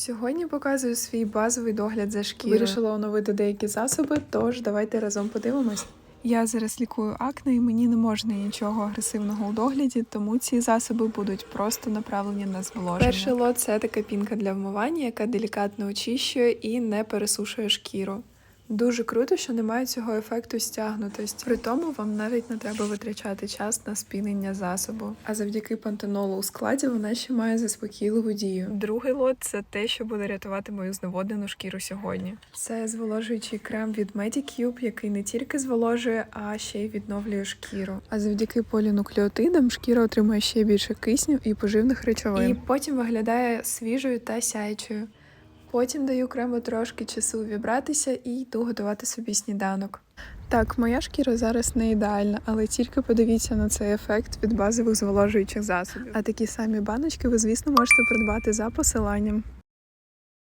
Сьогодні показую свій базовий догляд за шкірою. Вирішила оновити деякі засоби, тож давайте разом подивимось. Я зараз лікую акне і мені не можна нічого агресивного у догляді, тому ці засоби будуть просто направлені на зволоження. Перший лот це така пінка для вмивання, яка делікатно очищує і не пересушує шкіру. Дуже круто, що немає цього ефекту стягнутості. При тому вам навіть не треба витрачати час на спінення засобу. А завдяки пантенолу у складі вона ще має заспокійливу дію. Другий лот це те, що буде рятувати мою зневоднену шкіру сьогодні. Це зволожуючий крем від Medicube, який не тільки зволожує, а ще й відновлює шкіру. А завдяки полінуклеотидам шкіра отримує ще більше кисню і поживних речовин. І потім виглядає свіжою та сяючою. Потім даю крему трошки часу вібратися і йду готувати собі сніданок. Так, моя шкіра зараз не ідеальна, але тільки подивіться на цей ефект від базових зволожуючих засобів. А такі самі баночки ви, звісно, можете придбати за посиланням.